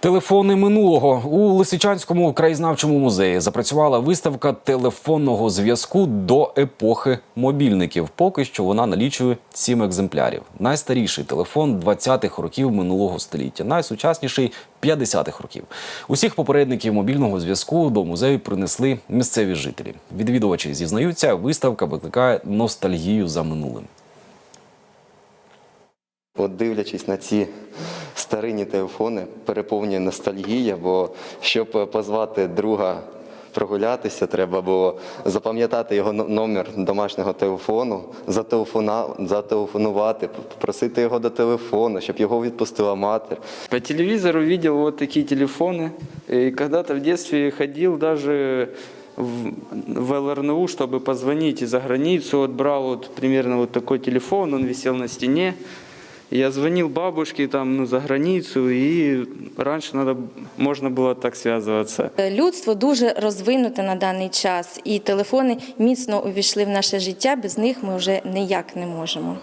Телефони минулого у Лисичанському краєзнавчому музеї запрацювала виставка телефонного зв'язку до епохи мобільників. Поки що вона налічує сім екземплярів. Найстаріший телефон 20-х років минулого століття, найсучасніший 50-х років. Усіх попередників мобільного зв'язку до музею принесли місцеві жителі. Відвідувачі зізнаються, виставка викликає ностальгію за минулим. От дивлячись на ці старинні телефони, переповнює ностальгія, бо щоб позвати друга прогулятися, треба було запам'ятати його номер домашнього телефону, зателефонувати, просити його до телефону, щоб його відпустила матір. По телевизору видел вот такие телефоны. И когда-то в детстве ходил даже в, ЛРНУ, чтобы позвонить из-за границу. Вот брал вот примерно вот такой телефон, он висел на стене. Я звонил бабушке там ну, за границу, і раніше надо, можна було так зв'язуватися. Людство дуже розвинуте на даний час, і телефони міцно увійшли в наше життя. Без них ми вже ніяк не можемо.